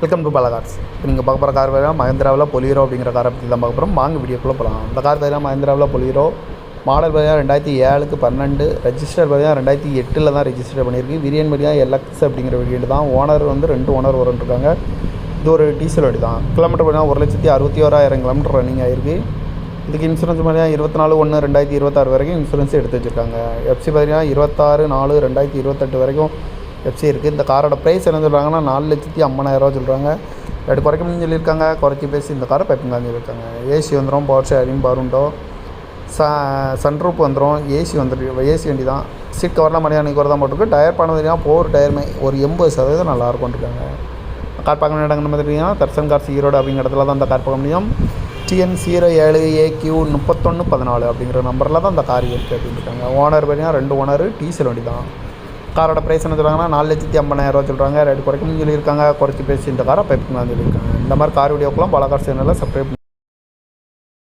Welcome to பல cars இப்போ நீங்கள் பார்க்க போகிற கார் பார்த்தீங்கன்னா மஹேந்திராவில் பொலியரோ அப்படிங்கிற காரை பற்றி தான் பார்க்க போகிறோம் வாங்க வீடியோக்குள்ளே போகலாம் அந்த கார் பார்த்தீங்கன்னா மஹேந்திராவில் பொலியரோ மாடல் பார்த்தீங்கன்னா ரெண்டாயிரத்தி ஏழுக்கு பன்னெண்டு ரெஜிஸ்டர் பார்த்தீங்கன்னா ரெண்டாயிரத்தி எட்டில் தான் ரெஜிஸ்டர் பண்ணியிருக்கு. விரியன் பார்த்தீங்கன்னா எலக்ஸ் அப்படிங்கிற வேரியண்ட் தான். ஓனர் வந்து ரெண்டு ஓனர் இருக்காங்க இது ஒரு டீசல் வண்டி தான். கிலோமீட்டர் பார்த்தீங்கன்னா ஒரு லட்சத்தி அறுபத்தி ஓராயிரம் கிலோமீட்டர் ரன்னிங் ஆயிருக்கு. இதுக்கு இன்சூரன்ஸ் பார்த்தீங்கன்னா இருபத்தி நாலு ஒன்று ரெண்டாயிரத்தி இருபத்தாறு வரைக்கும் இன்சூரன்ஸ் எடுத்து வச்சுருக்காங்க. எஃப்சி பார்த்தீங்கன்னா இருபத்தாறு நாலு ரெண்டாயிரத்தி இருபத்தெட்டு வரைக்கும் பெப்சி இருக்குது இந்த காரோட ப்ரைஸ் என்ன சொல்கிறாங்கன்னா நாலு லட்சத்தி ஐம்பதாயிரரூவா சொல்கிறாங்க ரெண்டு குறைக்கணும்னு சொல்லியிருக்காங்க. குறைச்சி பேசி இந்த காரை பைப்பிங்கான்னு சொல்லியிருக்காங்க ஏசி வந்துடும் பவர் ஷேரிங் பருண்டோ ச சன்ரூப் வந்துடும் ஏசி வந்துடும் ஏசி வண்டி தான் சீட் கவர்லாம் மணியாக கவர் தான் போட்டிருக்கு. டயர் பண்ண பார்த்தீங்கன்னா போர் டயருமே ஒரு எண்பது சதவீதம் நல்லா இருக்கும்ன்ருக்காங்க கார் பார்க்க வேண்டிய இடங்கள் பார்த்தீங்கன்னா தர்சன் கார்ஸ் ஈரோடு அப்படிங்கிற இடத்துல தான் அந்த கார் பார்க்க முடியும். டிஎன் ஜீரோ ஏழு ஏக்யூ முப்பத்தொன்று பதினாலு அப்படிங்கிற நம்பரில் தான் அந்த கார் இருக்குது அப்படின்னு இருக்காங்க. ஓனர் பார்த்தீங்கன்னா ரெண்டு ஓனர் டீசல் வண்டி தான் காரோட ப்ரைஸ் என்ன சொல்கிறாங்கன்னா நாலு லட்சத்தி ஐம்பதாயிரரூவா சொல்கிறாங்க ரேட் குறைக்கணும்னு சொல்லியிருக்காங்க. குறைச்சி பேசி இந்த காரை பைப்புங்களான்னு சொல்லியிருக்காங்க. இந்த மாதிரி கார் வீடியோக்கெல்லாம் பல கார் சேனலில் சப்ஸ்கிரைப்